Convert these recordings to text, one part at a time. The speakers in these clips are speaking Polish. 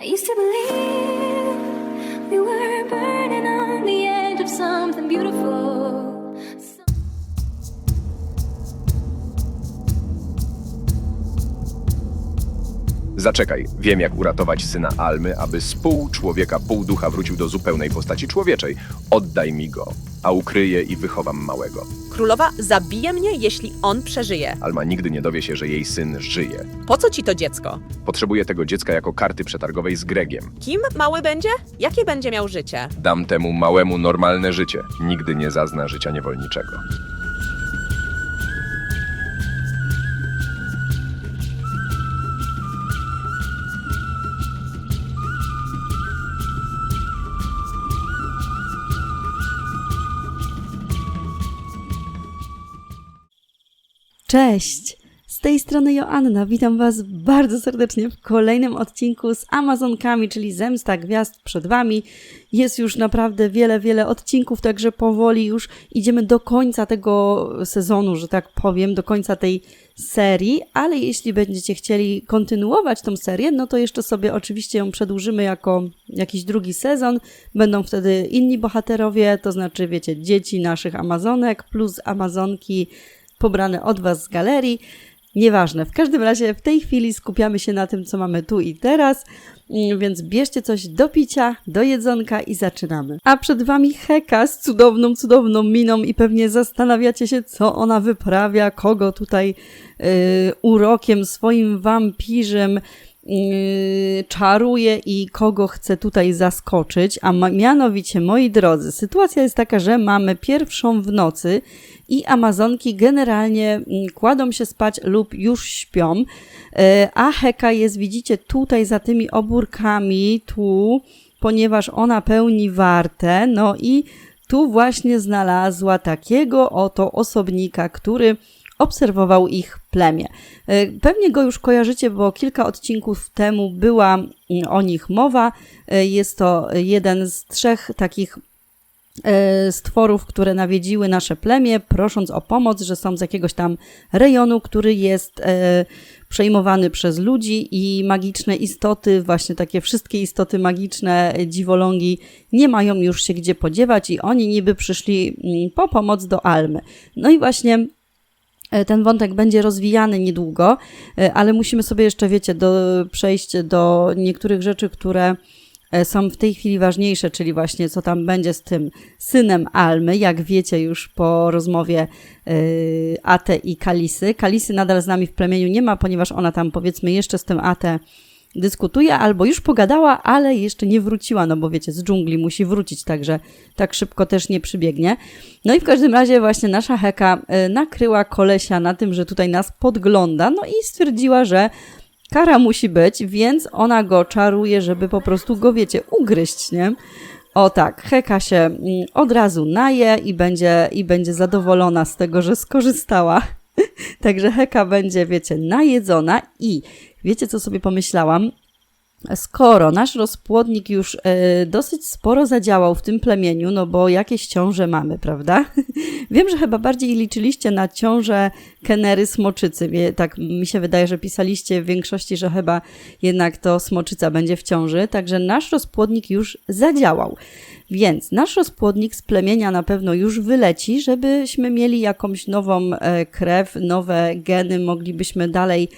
I used to believe Zaczekaj, wiem jak uratować syna Almy, aby z pół człowieka, pół ducha wrócił do zupełnej postaci człowieczej. Oddaj mi go, a ukryję i wychowam małego. Królowa zabije mnie, jeśli on przeżyje. Alma nigdy nie dowie się, że jej syn żyje. Po co ci to dziecko? Potrzebuję tego dziecka jako karty przetargowej z Gregiem. Kim mały będzie? Jakie będzie miał życie? Dam temu małemu normalne życie. Nigdy nie zazna życia niewolniczego. Cześć! Z tej strony Joanna. Witam Was bardzo serdecznie w kolejnym odcinku z Amazonkami, czyli Zemsta Gwiazd przed Wami. Jest już naprawdę wiele, wiele odcinków, także powoli już idziemy do końca tego sezonu, że tak powiem, do końca tej serii, ale jeśli będziecie chcieli kontynuować tą serię, no to jeszcze sobie oczywiście ją przedłużymy jako jakiś drugi sezon. Będą wtedy inni bohaterowie, to znaczy, wiecie, dzieci naszych Amazonek plus Amazonki pobrane od Was z galerii. Nieważne, w każdym razie w tej chwili skupiamy się na tym, co mamy tu i teraz, mm, więc bierzcie coś do picia, do jedzonka i zaczynamy. A przed Wami Heka z cudowną, cudowną miną i pewnie zastanawiacie się, co ona wyprawia, kogo tutaj yy, urokiem swoim wampirzem czaruje i kogo chce tutaj zaskoczyć, a mianowicie, moi drodzy, sytuacja jest taka, że mamy pierwszą w nocy i Amazonki generalnie mm, kładą się spać lub już śpią, e, a Heka jest, widzicie, tutaj za tymi obórkami, tu, ponieważ ona pełni wartę, no i tu właśnie znalazła takiego oto osobnika, który obserwował ich plemię. E, Pewnie go już kojarzycie, bo kilka odcinków temu była mm, o nich mowa. E, Jest to jeden z trzech takich e, stworów, które nawiedziły nasze plemię, prosząc o pomoc, że są z jakiegoś tam rejonu, który jest przejmowany przez ludzi i magiczne istoty, właśnie takie wszystkie istoty magiczne, dziwolągi, nie mają już się gdzie podziewać i oni niby przyszli mm, po pomoc do Almy. No i właśnie ten wątek będzie rozwijany niedługo, e, ale musimy sobie jeszcze, wiecie, do, przejść do niektórych rzeczy, które e, są w tej chwili ważniejsze, czyli właśnie co tam będzie z tym synem Almy, jak wiecie już po rozmowie Ate i Kalisy. Kalisy nadal z nami w plemieniu nie ma, ponieważ ona tam powiedzmy jeszcze z tym Ate dyskutuje, albo już pogadała, ale jeszcze nie wróciła, no bo wiecie, z dżungli musi wrócić, także tak szybko też nie przybiegnie. No i w każdym razie właśnie nasza Heka y, nakryła kolesia na tym, że tutaj nas podgląda, no i stwierdziła, że kara musi być, więc ona go czaruje, żeby po prostu go, wiecie, ugryźć, nie? O tak, Heka się mm, od razu naje i będzie, i będzie zadowolona z tego, że skorzystała. Także Heka będzie, wiecie, najedzona i wiecie, co sobie pomyślałam? Skoro nasz rozpłodnik już e, dosyć sporo zadziałał w tym plemieniu, no bo jakieś ciąże mamy, prawda? Wiem, że chyba bardziej liczyliście na ciąże Kenery Smoczycy. Tak mi się wydaje, że pisaliście w większości, że chyba jednak to Smoczyca będzie w ciąży. Także nasz rozpłodnik już zadziałał. Więc nasz rozpłodnik z plemienia na pewno już wyleci, żebyśmy mieli jakąś nową e, krew, nowe geny, moglibyśmy dalej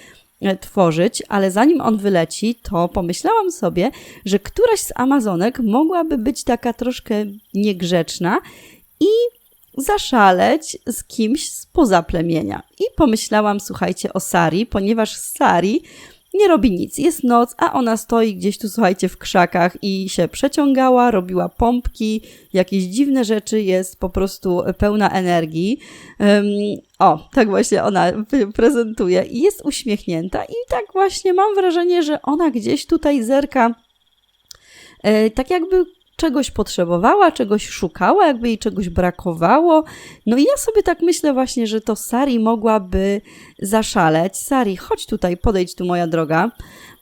tworzyć, ale zanim on wyleci, to pomyślałam sobie, że któraś z Amazonek mogłaby być taka troszkę niegrzeczna i zaszaleć z kimś spoza plemienia. I pomyślałam, słuchajcie, o Sari, ponieważ Sari nie robi nic. Jest noc, a ona stoi gdzieś tu, słuchajcie, w krzakach i się przeciągała, robiła pompki, jakieś dziwne rzeczy, jest po prostu pełna energii. Ym, o, tak właśnie ona prezentuje i jest uśmiechnięta i tak właśnie mam wrażenie, że ona gdzieś tutaj zerka e, tak jakby czegoś potrzebowała, czegoś szukała, jakby jej czegoś brakowało. No i ja sobie tak myślę właśnie, że to Sari mogłaby zaszaleć. Sari, chodź tutaj, podejdź tu moja droga.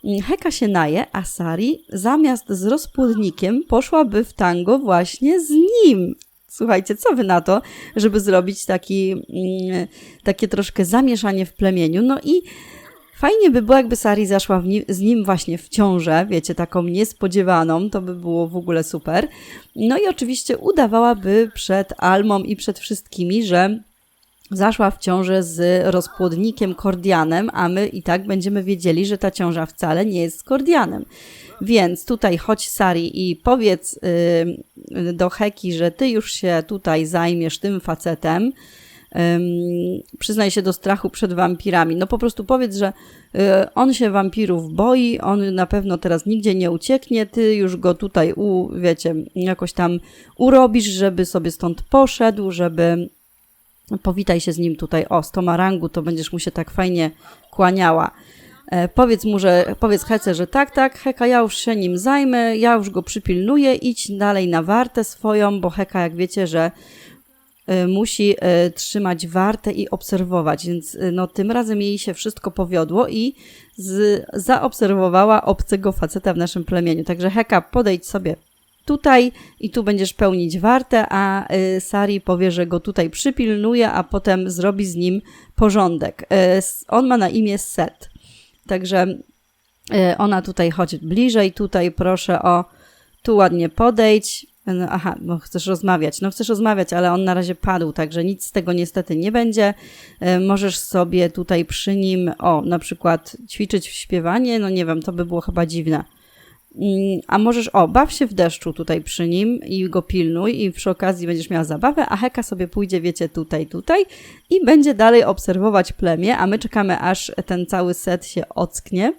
Mm, Heka się naje, a Sari zamiast z rozpłodnikiem poszłaby w tango właśnie z nim. Słuchajcie, co wy na to, żeby zrobić taki, mm, takie troszkę zamieszanie w plemieniu? No i Fajnie by było, jakby Sari zaszła ni- z nim właśnie w ciążę, wiecie, taką niespodziewaną, to by było w ogóle super. No i oczywiście udawałaby przed Almą i przed wszystkimi, że zaszła w ciążę z rozpłodnikiem Kordianem, a my i tak będziemy wiedzieli, że ta ciąża wcale nie jest z Kordianem. Więc tutaj chodź Sari i powiedz yy, do Heki, że ty już się tutaj zajmiesz tym facetem. Przyznaj się do strachu przed wampirami. No po prostu powiedz, że y, on się wampirów boi, on na pewno teraz nigdzie nie ucieknie, ty już go tutaj, u, wiecie, jakoś tam urobisz, żeby sobie stąd poszedł, żeby powitaj się z nim tutaj, o, z Tomarangu, to będziesz mu się tak fajnie kłaniała. E, powiedz mu, że, powiedz Hece, że tak, tak, Heka, ja już się nim zajmę, ja już go przypilnuję, idź dalej na wartę swoją, bo Heka, jak wiecie, że musi y, trzymać wartę i obserwować, więc y, no, tym razem jej się wszystko powiodło i z, zaobserwowała obcego faceta w naszym plemieniu. Także Heka, podejdź sobie tutaj i tu będziesz pełnić wartę, a y, Sari powie, że go tutaj przypilnuje, a potem zrobi z nim porządek. Y, on ma na imię Set. Także y, ona tutaj chodzi bliżej, tutaj proszę o, tu ładnie podejdź. No, aha, bo chcesz rozmawiać. No chcesz rozmawiać, ale on na razie padł, także nic z tego niestety nie będzie. Y, Możesz sobie tutaj przy nim, o, na przykład ćwiczyć śpiewanie, no nie wiem, to by było chyba dziwne. Mm, A możesz, o, baw się w deszczu tutaj przy nim i go pilnuj i przy okazji będziesz miała zabawę, a Heka sobie pójdzie, wiecie, tutaj, tutaj i będzie dalej obserwować plemię, a my czekamy, aż ten cały set się ocknie.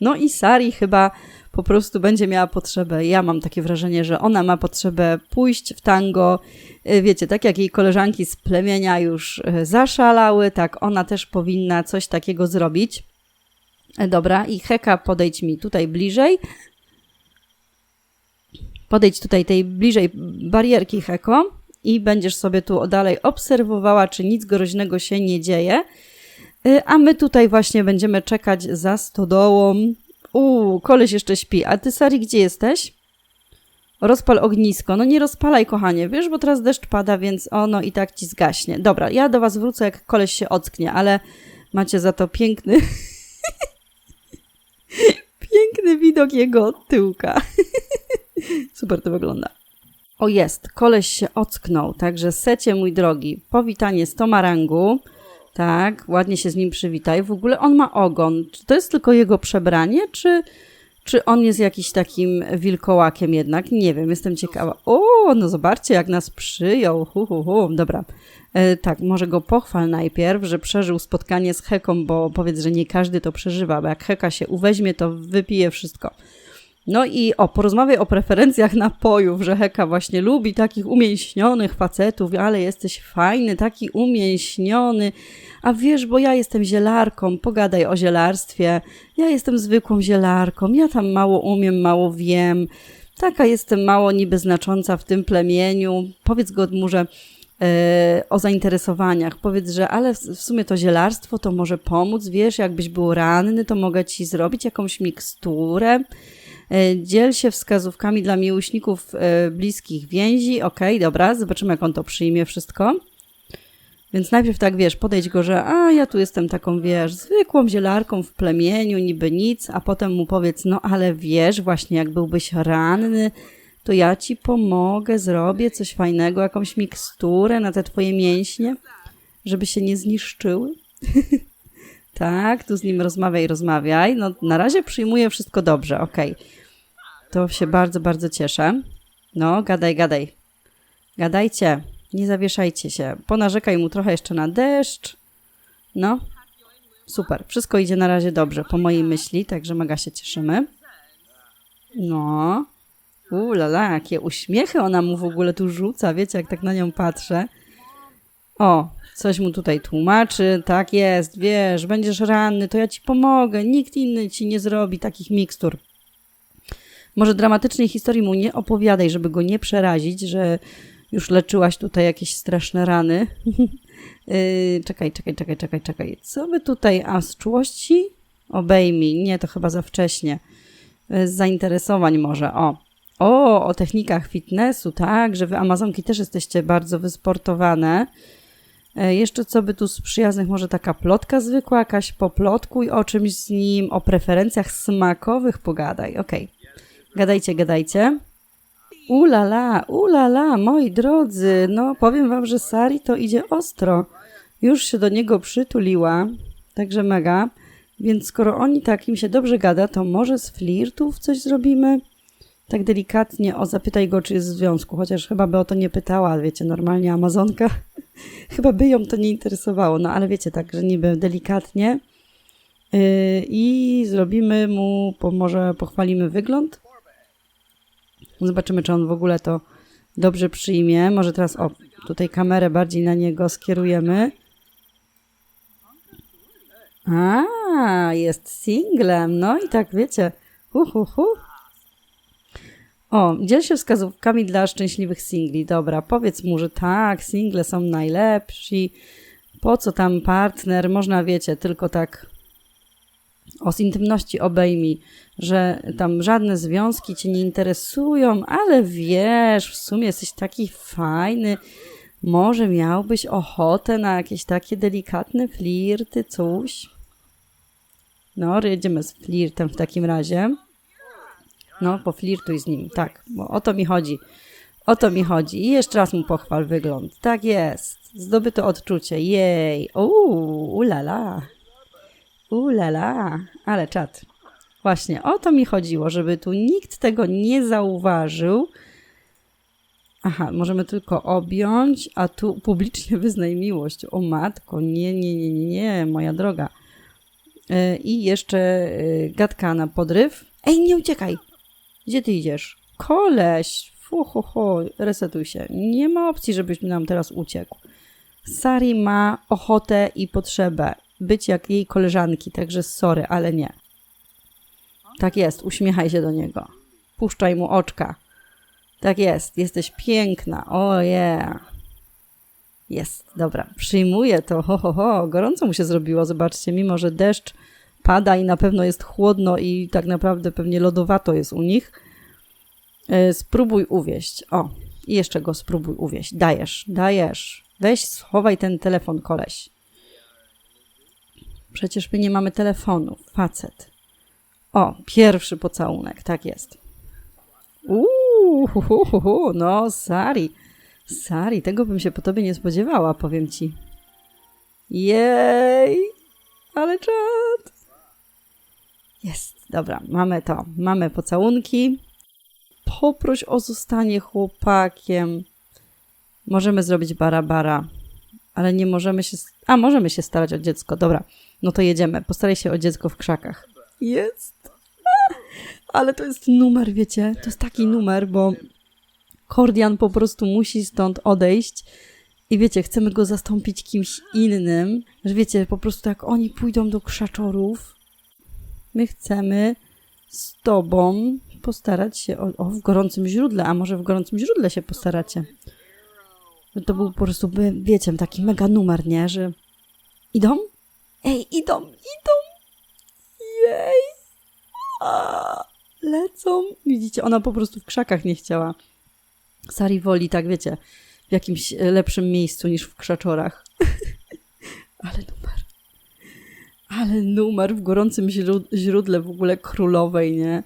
No i Sari chyba po prostu będzie miała potrzebę, ja mam takie wrażenie, że ona ma potrzebę pójść w tango, Y, wiecie, tak jak jej koleżanki z plemienia już y, zaszalały, tak ona też powinna coś takiego zrobić. E, Dobra, i Heka podejdź mi tutaj bliżej. Podejdź tutaj tej bliżej barierki Heko i będziesz sobie tu dalej obserwowała, czy nic groźnego się nie dzieje. Y, A my tutaj właśnie będziemy czekać za stodołą. Uuu, koleś jeszcze śpi. A ty, Sari, gdzie jesteś? Rozpal ognisko. No nie rozpalaj, kochanie, wiesz, bo teraz deszcz pada, więc ono i tak ci zgaśnie. Dobra, ja do was wrócę, jak koleś się ocknie, ale macie za to piękny... piękny widok jego tyłka. Super to wygląda. O jest, koleś się ocknął, także secie mój drogi, powitanie z Tomarangu. Tak, ładnie się z nim przywitaj. W ogóle on ma ogon. Czy to jest tylko jego przebranie, czy, czy on jest jakiś takim wilkołakiem jednak? Nie wiem, jestem ciekawa. O, no zobaczcie, jak nas przyjął. Hu, hu, hu. Dobra. E, tak, może go pochwal najpierw, że przeżył spotkanie z Heką, bo powiedz, że nie każdy to przeżywa, bo jak Heka się uweźmie, to wypije wszystko. No i o, porozmawiaj o preferencjach napojów, że Heka właśnie lubi takich umięśnionych facetów, ale jesteś fajny, taki umięśniony. A wiesz, bo ja jestem zielarką, pogadaj o zielarstwie. Ja jestem zwykłą zielarką, ja tam mało umiem, mało wiem. Taka jestem mało niby znacząca w tym plemieniu. Powiedz go mu, e, o zainteresowaniach. Powiedz, że ale w sumie to zielarstwo to może pomóc, wiesz, jakbyś był ranny, to mogę ci zrobić jakąś miksturę. E, Dziel się wskazówkami dla miłośników e, bliskich więzi. Okej, dobra, zobaczymy, jak on to przyjmie wszystko. Więc najpierw tak, wiesz, podejdź go, że a ja tu jestem taką, wiesz, zwykłą zielarką w plemieniu, niby nic, a potem mu powiedz, no ale wiesz, właśnie jak byłbyś ranny, to ja ci pomogę, zrobię coś fajnego, jakąś miksturę na te twoje mięśnie, żeby się nie zniszczyły. tak, tu z nim rozmawiaj, rozmawiaj. No na razie przyjmuję wszystko dobrze, okej. To się bardzo, bardzo cieszę. No, gadaj, gadaj. Gadajcie, nie zawieszajcie się. Ponarzekaj mu trochę jeszcze na deszcz. No, super. Wszystko idzie na razie dobrze, po mojej myśli, także mega się cieszymy. No, ulala, jakie uśmiechy ona mu w ogóle tu rzuca, wiecie, jak tak na nią patrzę. O, coś mu tutaj tłumaczy, tak jest, wiesz, będziesz ranny, to ja ci pomogę, nikt inny ci nie zrobi takich mikstur. Może dramatycznej historii mu nie opowiadaj, żeby go nie przerazić, że już leczyłaś tutaj jakieś straszne rany. Yy, czekaj, czekaj, czekaj, czekaj, czekaj. Co by tutaj? A z czułości? Obejmij. Nie, to chyba za wcześnie. Yy, Z zainteresowań może. O. O, o technikach fitnessu, tak, że wy Amazonki też jesteście bardzo wysportowane. E, Jeszcze co by tu z przyjaznych, może taka plotka zwykła, jakaś poplotkuj o czymś z nim, o preferencjach smakowych pogadaj. Okej, gadajcie, gadajcie. Ulala, ulala, moi drodzy, no powiem wam, że Sari to idzie ostro. Już się do niego przytuliła, także mega. Więc skoro oni tak im się dobrze gada, to może z flirtów coś zrobimy? Tak delikatnie, o zapytaj go, czy jest w związku, chociaż chyba by o to nie pytała, wiecie, normalnie Amazonka, chyba by ją to nie interesowało, no ale wiecie, tak, że niby delikatnie yy, i zrobimy mu, może pochwalimy wygląd, zobaczymy, czy on w ogóle to dobrze przyjmie, może teraz, o, tutaj kamerę bardziej na niego skierujemy, a, jest singlem. No i tak wiecie. Hu, hu, hu. O, dziel się wskazówkami dla szczęśliwych singli. Dobra, powiedz mu, że tak, single są najlepsi. Po co tam partner? Można, wiecie, tylko tak o intymności obejmij, że tam żadne związki cię nie interesują, ale wiesz, w sumie jesteś taki fajny. Może miałbyś ochotę na jakieś takie delikatne flirty, coś? No, jedziemy z flirtem w takim razie. No, poflirtuj z nim, tak, bo o to mi chodzi. O to mi chodzi. I jeszcze raz mu pochwal wygląd. Tak jest. Zdobyto odczucie. Jej. Uuu, ulala. Ulala. Ale czad. Właśnie, o to mi chodziło, żeby tu nikt tego nie zauważył. Aha, możemy tylko objąć, a tu publicznie wyznaj miłość. O matko, nie, nie, nie, nie, nie, moja droga. Yy, I jeszcze yy, gadka na podryw. Ej, nie uciekaj! Gdzie ty idziesz? Koleś! Fu, ho, ho, resetuj się. Nie ma opcji, żebyś nam teraz uciekł. Sari ma ochotę i potrzebę być jak jej koleżanki, także sorry, ale nie. Tak jest, uśmiechaj się do niego. Puszczaj mu oczka. Tak jest, jesteś piękna. O yeah. Jest, dobra, przyjmuję to. Ho, ho, ho. Gorąco mu się zrobiło, zobaczcie, mimo że deszcz pada i na pewno jest chłodno i tak naprawdę pewnie lodowato jest u nich. E, spróbuj uwieść. O, i jeszcze go spróbuj uwieść. Dajesz, dajesz. Weź, schowaj ten telefon, koleś. Przecież my nie mamy telefonu, facet. O, pierwszy pocałunek, tak jest. Uuu, no, Sari. Sari, tego bym się po tobie nie spodziewała, powiem ci. Jej, ale czad. Jest, dobra, mamy to. Mamy pocałunki. Poproś o zostanie chłopakiem. Możemy zrobić barabara, ale nie możemy się. A, możemy się starać o dziecko. Dobra, no to jedziemy. Postaraj się o dziecko w krzakach. Jest. Ale to jest numer, wiecie? To jest taki numer, bo Kordian po prostu musi stąd odejść. I wiecie, chcemy go zastąpić kimś innym, że wiecie, po prostu jak oni pójdą do krzaczorów, my chcemy z tobą postarać się o, o w gorącym źródle, a może w gorącym źródle się postaracie. To był po prostu, wiecie, taki mega numer, nie? Że idą? Ej, idą, idą! Jej! A, lecą. Widzicie, ona po prostu w krzakach nie chciała. Sari woli, tak wiecie, w jakimś e, lepszym miejscu niż w krzaczorach. Ale numer. Ale numer w gorącym źród- źródle w ogóle królowej, nie?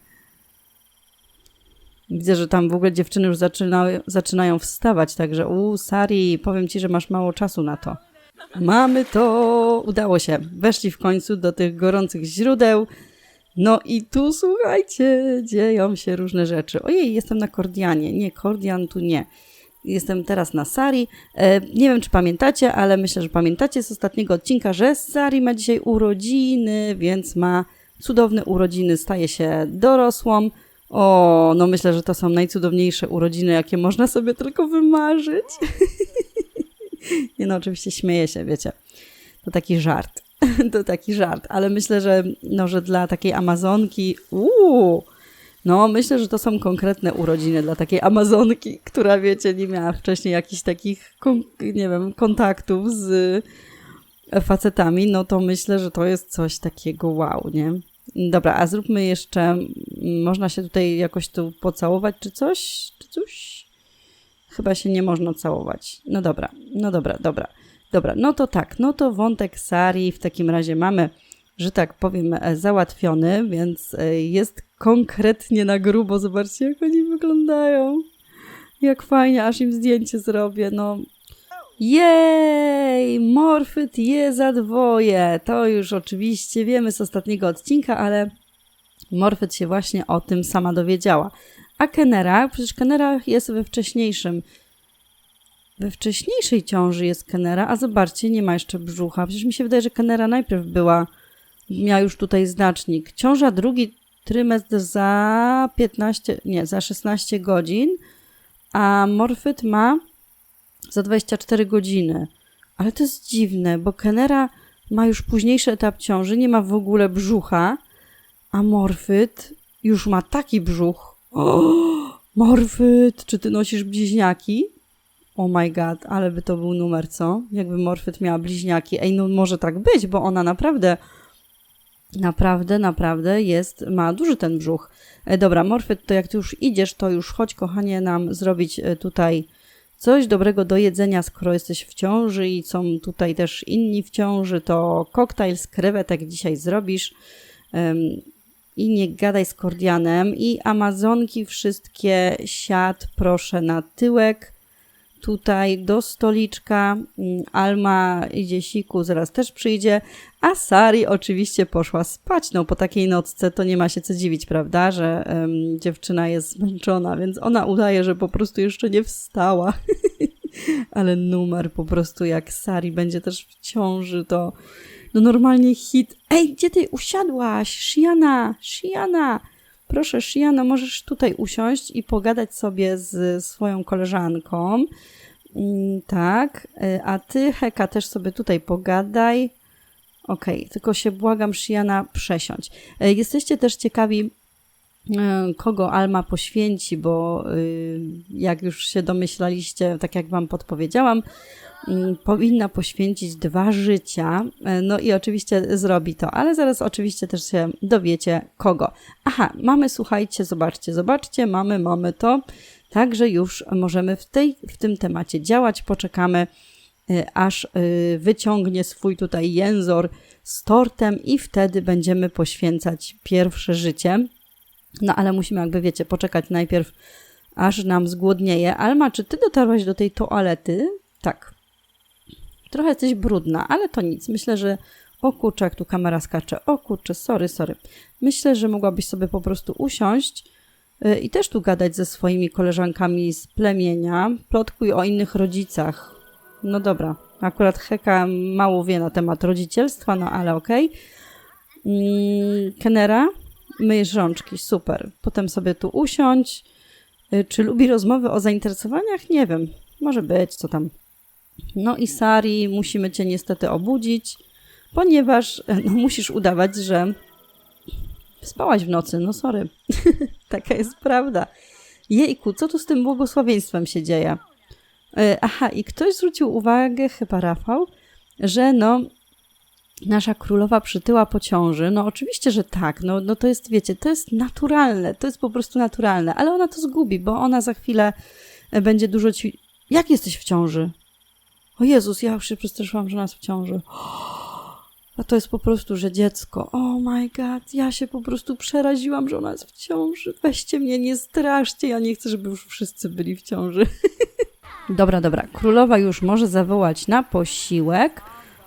Widzę, że tam w ogóle dziewczyny już zaczynają, zaczynają wstawać, także u Sari, powiem ci, że masz mało czasu na to. Mamy to! Udało się. Weszli w końcu do tych gorących źródeł. No i tu słuchajcie, dzieją się różne rzeczy. Ojej, jestem na Kordianie. Nie, Kordian tu nie. Jestem teraz na Sari. E, nie wiem, czy pamiętacie, ale myślę, że pamiętacie z ostatniego odcinka, że Sari ma dzisiaj urodziny, więc ma cudowne urodziny, staje się dorosłą. O, no myślę, że to są najcudowniejsze urodziny, jakie można sobie tylko wymarzyć. nie no, oczywiście śmieję się, wiecie. To taki żart. to taki żart, ale myślę, że, no, że dla takiej Amazonki, uuu, no myślę, że to są konkretne urodziny dla takiej Amazonki, która wiecie, nie miała wcześniej jakichś takich, nie wiem, kontaktów z facetami, no to myślę, że to jest coś takiego wow, nie? Dobra, a zróbmy jeszcze, można się tutaj jakoś tu pocałować czy coś, czy coś? Chyba się nie można całować. No dobra, no dobra, dobra. Dobra, no to tak, no to wątek Sari w takim razie mamy, że tak powiem, e, załatwiony, więc e, jest konkretnie na grubo. Zobaczcie, jak oni wyglądają. Jak fajnie, aż im zdjęcie zrobię, no. Jej! Morfyt je za dwoje. To już oczywiście wiemy z ostatniego odcinka, ale Morfyt się właśnie o tym sama dowiedziała. A Kenera, przecież Kenera jest we wcześniejszym we wcześniejszej ciąży jest Kenera, a zobaczcie, nie ma jeszcze brzucha. Przecież mi się wydaje, że Kenera najpierw była, miała już tutaj znacznik. Ciąża drugi trymestr za 15, nie, za 16 godzin, a Morfyt ma za 24 godziny. Ale to jest dziwne, bo Kenera ma już późniejszy etap ciąży, nie ma w ogóle brzucha, a Morfyt już ma taki brzuch. O, Morfyt, czy ty nosisz bliźniaki? Oh my god, ale by to był numer, co? Jakby Morfyt miała bliźniaki. Ej, no może tak być, bo ona naprawdę, naprawdę, naprawdę jest, ma duży ten brzuch. E, dobra, Morfyt, to jak ty już idziesz, to już chodź, kochanie, nam zrobić e, tutaj coś dobrego do jedzenia, skoro jesteś w ciąży i są tutaj też inni w ciąży, to koktajl z krewetek dzisiaj zrobisz. I nie gadaj z Kordianem. I Amazonki wszystkie siad proszę na tyłek tutaj do stoliczka. Mm, Alma idzie siku, zaraz też przyjdzie, a Sari oczywiście poszła spać. No po takiej nocce to nie ma się co dziwić, prawda, że em, dziewczyna jest zmęczona, więc ona udaje, że po prostu jeszcze nie wstała. Ale numer po prostu jak Sari będzie też w ciąży, to no normalnie hit. Ej, gdzie ty usiadłaś? Shiana, Shiana! Proszę, Shiana, możesz tutaj usiąść i pogadać sobie z swoją koleżanką. Mm, Tak, y, a ty, Heka, też sobie tutaj pogadaj. Okej, tylko się błagam, Shiana, przesiądź. Y, Jesteście też ciekawi, kogo Alma poświęci, bo y, jak już się domyślaliście, tak jak wam podpowiedziałam, mm, powinna poświęcić dwa życia. E, No i oczywiście zrobi to, ale zaraz oczywiście też się dowiecie kogo. Aha, mamy, słuchajcie, zobaczcie, zobaczcie, mamy, mamy to. Także już możemy w, tej, w tym temacie działać. Poczekamy, y, aż y, wyciągnie swój tutaj jęzor z tortem i wtedy będziemy poświęcać pierwsze życie. No ale musimy jakby, wiecie, poczekać najpierw, aż nam zgłodnieje. Alma, czy ty dotarłaś do tej toalety? Tak. Trochę jesteś brudna, ale to nic. Myślę, że... O kurczę, jak tu kamera skacze. O kurczę, sorry, sorry. Myślę, że mogłabyś sobie po prostu usiąść y, i też tu gadać ze swoimi koleżankami z plemienia. Plotkuj o innych rodzicach. No dobra. Akurat Heka mało wie na temat rodzicielstwa, no ale okej. Mm, Kenera, myjesz rączki, super. Potem sobie tu usiądź. Y, Czy lubi rozmowy o zainteresowaniach? Nie wiem. Może być, co tam. No i Sari, musimy cię niestety obudzić, ponieważ e, no, musisz udawać, że spałaś w nocy. No sorry. Taka jest prawda. Jejku, co tu z tym błogosławieństwem się dzieje? E, Aha, i ktoś zwrócił uwagę, chyba Rafał, że no nasza królowa przytyła po ciąży. No oczywiście, że tak. No, no to jest, wiecie, to jest naturalne. To jest po prostu naturalne. Ale ona to zgubi, bo ona za chwilę e, będzie dużo ci... Jak jesteś w ciąży? O Jezus, ja już się przestraszyłam, że nas w ciąży. A to jest po prostu, że dziecko. Oh my god, ja się po prostu przeraziłam, że ona jest w ciąży. Weźcie mnie, nie straszcie, ja nie chcę, żeby już wszyscy byli w ciąży. Dobra, dobra. Królowa już może zawołać na posiłek.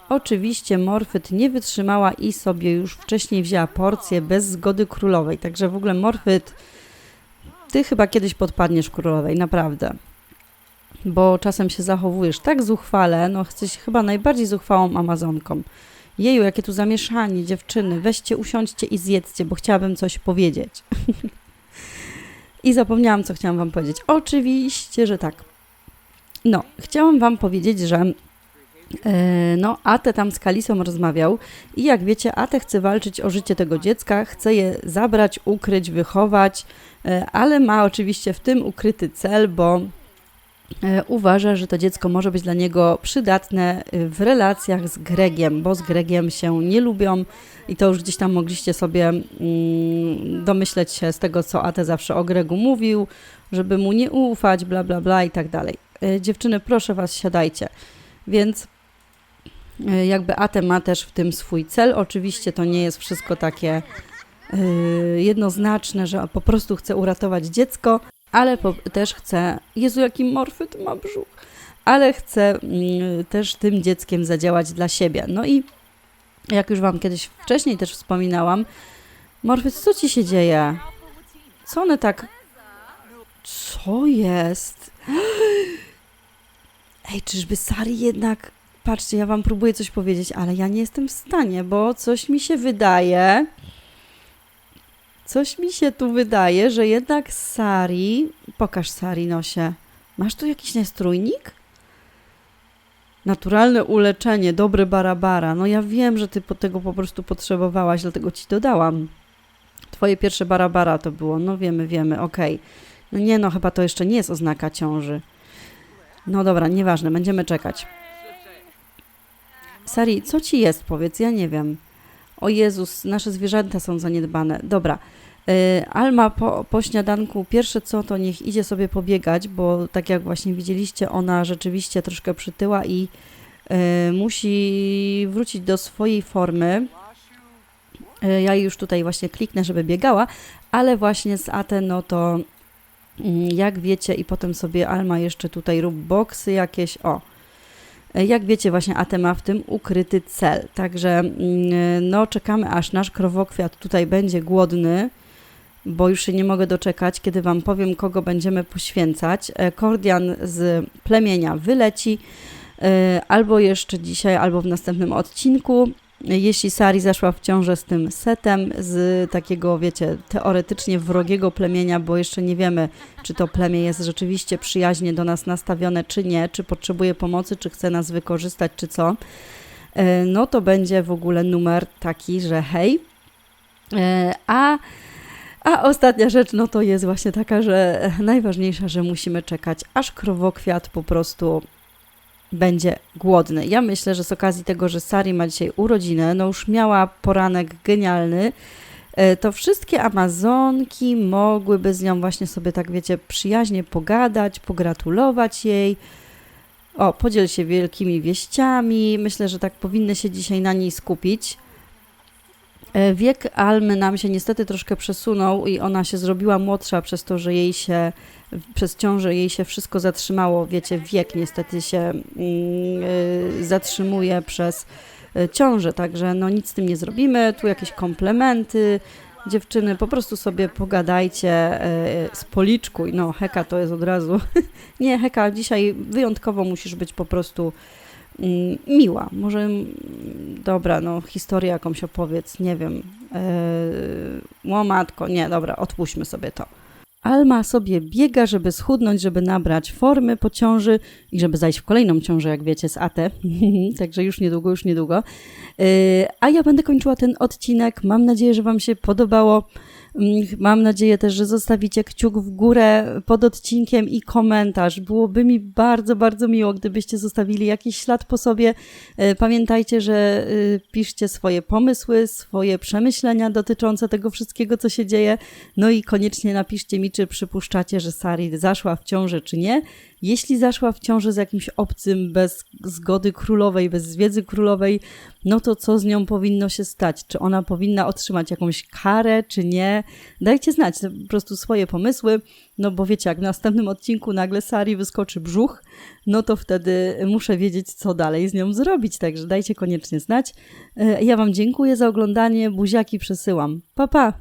Oczywiście Morfyt nie wytrzymała i sobie już wcześniej wzięła porcję bez zgody królowej. Także w ogóle Morfyt, ty chyba kiedyś podpadniesz królowej, naprawdę. Bo czasem się zachowujesz tak zuchwale, no jesteś chyba najbardziej zuchwałą Amazonką. Jeju, jakie tu zamieszanie, dziewczyny. Weźcie, usiądźcie i zjedzcie, bo chciałabym coś powiedzieć. I zapomniałam, co chciałam wam powiedzieć. Oczywiście, że tak. No, chciałam wam powiedzieć, że no, Ate tam z Kalisą rozmawiał i jak wiecie, Ate chce walczyć o życie tego dziecka, chce je zabrać, ukryć, wychować, e, ale ma oczywiście w tym ukryty cel, bo e, uważa, że to dziecko może być dla niego przydatne e, w relacjach z Gregiem, bo z Gregiem się nie lubią i to już gdzieś tam mogliście sobie mm, domyśleć się z tego, co Ate zawsze o Gregu mówił, żeby mu nie ufać, bla bla bla i tak dalej. E, Dziewczyny, proszę was, siadajcie. Więc E, Jakby Ate ma też w tym swój cel. Oczywiście to nie jest wszystko takie e, jednoznaczne, że po prostu chce uratować dziecko, ale po, też chce. Jezu, jaki morfyt ma brzuch! Ale chce mm, też tym dzieckiem zadziałać dla siebie. No i jak już Wam kiedyś wcześniej też wspominałam, Morfyt, co ci się dzieje? Co one tak. Co jest? Ej, czyżby Sari jednak. Patrzcie, ja wam próbuję coś powiedzieć, ale ja nie jestem w stanie, bo coś mi się wydaje. Coś mi się tu wydaje, że jednak Sari. Pokaż Sari nosie. Masz tu jakiś nastrójnik? Naturalne uleczenie, dobre barabara. No ja wiem, że ty po tego po prostu potrzebowałaś, dlatego ci dodałam. Twoje pierwsze barabara to było. No wiemy, wiemy, okej. No nie no, chyba to jeszcze nie jest oznaka ciąży. No dobra, nieważne, będziemy czekać. Sari, co ci jest, powiedz, ja nie wiem. O Jezus, nasze zwierzęta są zaniedbane. Dobra. Y, Alma po, po śniadanku pierwsze co, to niech idzie sobie pobiegać, bo tak jak właśnie widzieliście, ona rzeczywiście troszkę przytyła i y, musi wrócić do swojej formy. Y, Ja już tutaj właśnie kliknę, żeby biegała, ale właśnie z Ate, no to mm, jak wiecie, i potem sobie Alma jeszcze tutaj rób boksy jakieś, o. Jak wiecie, właśnie Ate ma w tym ukryty cel. Także mm, no, czekamy, aż nasz krowokwiat tutaj będzie głodny, bo już się nie mogę doczekać, kiedy Wam powiem, kogo będziemy poświęcać. E, Kordian z plemienia wyleci, e, albo jeszcze dzisiaj, albo w następnym odcinku. Jeśli Sari zaszła w ciążę z tym setem, z takiego, wiecie, teoretycznie wrogiego plemienia, bo jeszcze nie wiemy, czy to plemię jest rzeczywiście przyjaźnie do nas nastawione, czy nie, czy potrzebuje pomocy, czy chce nas wykorzystać, czy co, e, no to będzie w ogóle numer taki, że hej. E, A, a ostatnia rzecz, no to jest właśnie taka, że najważniejsza, że musimy czekać, aż krowokwiat po prostu będzie głodny. Ja myślę, że z okazji tego, że Sari ma dzisiaj urodziny, no już miała poranek genialny, e, to wszystkie Amazonki mogłyby z nią właśnie sobie tak, wiecie, przyjaźnie pogadać, pogratulować jej. O, podziel się wielkimi wieściami. Myślę, że tak powinny się dzisiaj na niej skupić. E, Wiek Almy nam się niestety troszkę przesunął i ona się zrobiła młodsza przez to, że jej się, przez ciążę jej się wszystko zatrzymało. Wiecie, wiek niestety się mm, y, zatrzymuje przez y, ciążę, także no nic z tym nie zrobimy. Tu jakieś komplementy. Dziewczyny, po prostu sobie pogadajcie z policzku. No, Heka to jest od razu. nie, Heka, dzisiaj wyjątkowo musisz być po prostu miła. Może, mm, dobra, no historię jakąś opowiedz, nie wiem. Yy, łomatko, nie, dobra, odpuśćmy sobie to. Alma sobie biega, żeby schudnąć, żeby nabrać formy po ciąży i żeby zajść w kolejną ciążę, jak wiecie, z AT. Także już niedługo, już niedługo. Yy, a ja będę kończyła ten odcinek. Mam nadzieję, że Wam się podobało. Mm, Mam nadzieję też, że zostawicie kciuk w górę pod odcinkiem i komentarz. Byłoby mi bardzo, bardzo miło, gdybyście zostawili jakiś ślad po sobie. E, Pamiętajcie, że e, piszcie swoje pomysły, swoje przemyślenia dotyczące tego wszystkiego, co się dzieje. No i koniecznie napiszcie mi, czy przypuszczacie, że Sari zaszła w ciążę, czy nie. Jeśli zaszła w ciążę z jakimś obcym, bez zgody królowej, bez wiedzy królowej, no to co z nią powinno się stać? Czy ona powinna otrzymać jakąś karę, czy nie? Dajcie znać po prostu swoje pomysły, no bo wiecie, jak w następnym odcinku nagle Sari wyskoczy brzuch, no to wtedy muszę wiedzieć, co dalej z nią zrobić, także dajcie koniecznie znać. E, Ja Wam dziękuję za oglądanie, buziaki przesyłam. Pa, pa!